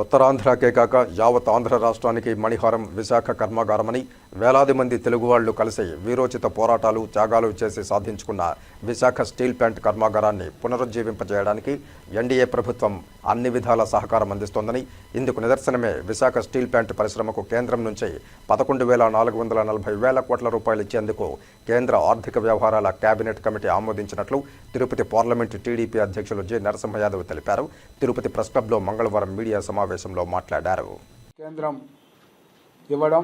ఉత్తరాంధ్రకే కాక యావత్ ఆంధ్ర రాష్ట్రానికి మణిహారం విశాఖ కర్మాగారమని వేలాది మంది తెలుగు వాళ్ళు కలిసి వీరోచిత పోరాటాలు త్యాగాలు చేసి సాధించుకున్న విశాఖ స్టీల్ ప్లాంట్ కర్మాగారాన్ని పునరుజ్జీవింపజేయడానికి ఎన్డీఏ ప్రభుత్వం అన్ని విధాల సహకారం అందిస్తోందని ఇందుకు నిదర్శనమే విశాఖ స్టీల్ ప్లాంట్ పరిశ్రమకు కేంద్రం నుంచి పదకొండు వేల నాలుగు వందల నలభై వేల కోట్ల రూపాయలు ఇచ్చేందుకు కేంద్ర ఆర్థిక వ్యవహారాల కేబినెట్ కమిటీ ఆమోదించినట్లు తిరుపతి పార్లమెంటు టీడీపీ అధ్యక్షులు జె నరసింహ యాదవ్ తెలిపారు. తిరుపతి ప్రెస్ క్లబ్లో మంగళవారం మీడియా సమావేశంలో మాట్లాడారు. కేంద్రం ఇవ్వడం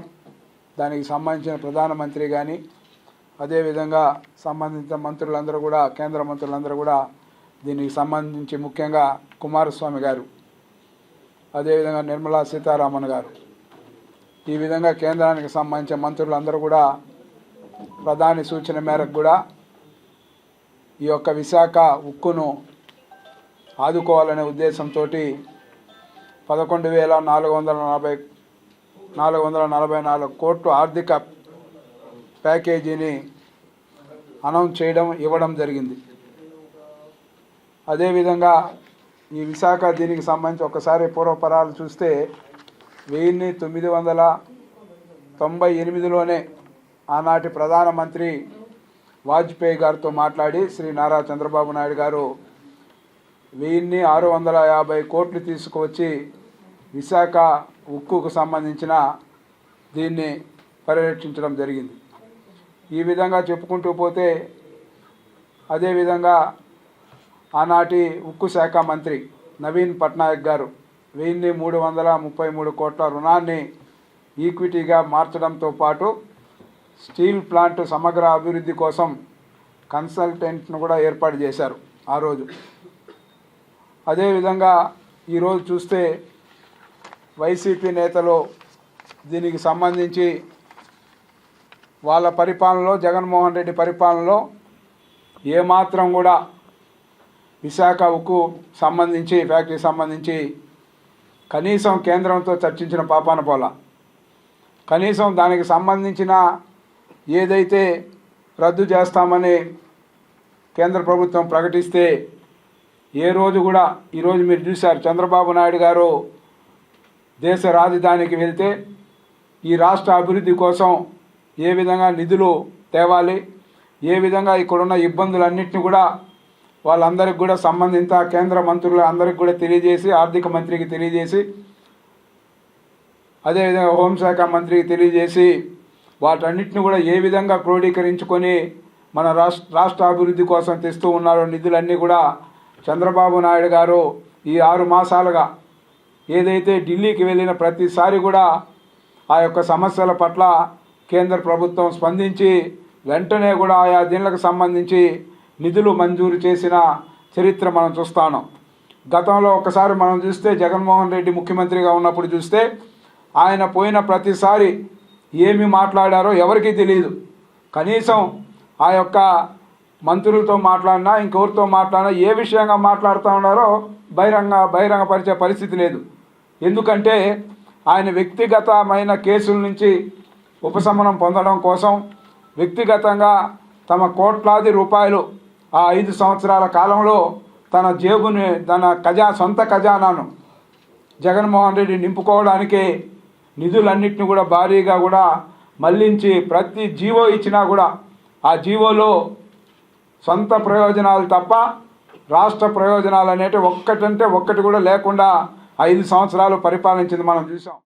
దానికి సంబంధించిన ప్రధానమంత్రి కానీ అదేవిధంగా సంబంధిత మంత్రులందరూ కూడా కేంద్ర మంత్రులందరూ కూడా దీనికి సంబంధించి ముఖ్యంగా కుమారస్వామి గారు అదేవిధంగా నిర్మలా సీతారామన్ గారు. ఈ విధంగా కేంద్రానికి సంబంధించిన మంత్రులందరూ కూడా ప్రధాని సూచన మేరకు కూడా ఈ యొక్క విశాఖ ఉక్కును ఆదుకోవాలనే ఉద్దేశంతో పదకొండు వేల నాలుగు వందల నలభై నాలుగు వందల నలభై నాలుగు కోట్లు ఆర్థిక ప్యాకేజీని అనౌన్స్ చేయడం ఇవ్వడం జరిగింది. అదేవిధంగా ఈ విశాఖ దీనికి సంబంధించి ఒకసారి పూర్వపరాలు చూస్తే వెయ్యిన్ని తొమ్మిది వందల తొంభై ఎనిమిదిలోనే ఆనాటి ప్రధానమంత్రి వాజ్పేయి గారితో మాట్లాడి శ్రీ నారా చంద్రబాబు నాయుడు గారు వెయ్యిన్ని ఆరు వందల యాభై కోట్లు తీసుకువచ్చి విశాఖ ఉక్కుకు సంబంధించిన దీన్ని పరిరక్షించడం జరిగింది. ఈ విధంగా చెప్పుకుంటూ పోతే అదేవిధంగా ఆనాటి ఉక్కు శాఖ మంత్రి నవీన్ పట్నాయక్ గారు వెయ్యిన్ని మూడు వందల ముప్పై మూడు కోట్ల రుణాన్ని ఈక్విటీగా మార్చడంతో పాటు స్టీల్ ప్లాంట్ సమగ్ర అభివృద్ధి కోసం కన్సల్టెంట్ను కూడా ఏర్పాటు చేశారు ఆ రోజు. అదేవిధంగా ఈరోజు చూస్తే వైసీపీ నేతలు దీనికి సంబంధించి వాళ్ళ పరిపాలనలో జగన్మోహన్ రెడ్డి పరిపాలనలో ఏమాత్రం కూడా విశాఖ ఉక్కు సంబంధించి ఫ్యాక్టరీ సంబంధించి కనీసం కేంద్రంతో చర్చించిన పాపాన పోల. కనీసం దానికి సంబంధించిన ఏదైతే రద్దు చేస్తామని కేంద్ర ప్రభుత్వం ప్రకటిస్తే ఏ రోజు కూడా ఈరోజు మీరు చూశారు. చంద్రబాబు నాయుడు గారు దేశ రాజధానికి వెళ్తే ఈ రాష్ట్ర అభివృద్ధి కోసం ఏ విధంగా నిధులు తేవాలి ఏ విధంగా ఇక్కడున్న ఇబ్బందులన్నింటినీ కూడా వాళ్ళందరికి కూడా సంబంధిత కేంద్ర మంత్రులు అందరికి కూడా తెలియజేసి ఆర్థిక మంత్రికి తెలియజేసి అదేవిధంగా హోంశాఖ మంత్రికి తెలియజేసి వాటన్నిటిని కూడా ఏ విధంగా క్రోడీకరించుకొని మన రాష్ట్ర రాష్ట్ర అభివృద్ధి కోసం తెస్తూ ఉన్నారో నిధులన్నీ కూడా చంద్రబాబు నాయుడు గారు ఈ ఆరు మాసాలుగా ఏదైతే ఢిల్లీకి వెళ్ళిన ప్రతిసారి కూడా ఆ యొక్క సమస్యల పట్ల కేంద్ర ప్రభుత్వం స్పందించి వెంటనే కూడా ఆయా దీనికి సంబంధించి నిధులు మంజూరు చేసిన చరిత్ర మనం చూస్తాను. గతంలో ఒకసారి మనం చూస్తే జగన్మోహన్ రెడ్డి ముఖ్యమంత్రిగా ఉన్నప్పుడు చూస్తే ఆయన పోయిన ప్రతిసారి ఏమి మాట్లాడారో ఎవరికీ తెలియదు కనీసం ఆ యొక్క మంత్రులతో మాట్లాడినా ఇంకెవరితో మాట్లాడినా ఏ విషయంగా మాట్లాడుతూ ఉన్నారో బహిరంగ బహిరంగపరిచే పరిస్థితి లేదు. ఎందుకంటే ఆయన వ్యక్తిగతమైన కేసుల నుంచి ఉపశమనం పొందడం కోసం వ్యక్తిగతంగా తమ కోట్లాది రూపాయలు ఆ ఐదు సంవత్సరాల కాలంలో తన జేబుని తన ఖజా సొంత ఖజానాను జగన్మోహన్ రెడ్డి నింపుకోవడానికి నిధులన్నింటిని కూడా భారీగా కూడా మళ్ళించి ప్రతి జీవో ఇచ్చినా కూడా ఆ జీవోలో సొంత ప్రయోజనాలు తప్ప రాష్ట్ర ప్రయోజనాలు అనేటివి ఒక్కటంటే ఒక్కటి కూడా లేకుండా ఐదు సంవత్సరాలు పరిపాలించింది మనం చూసాం.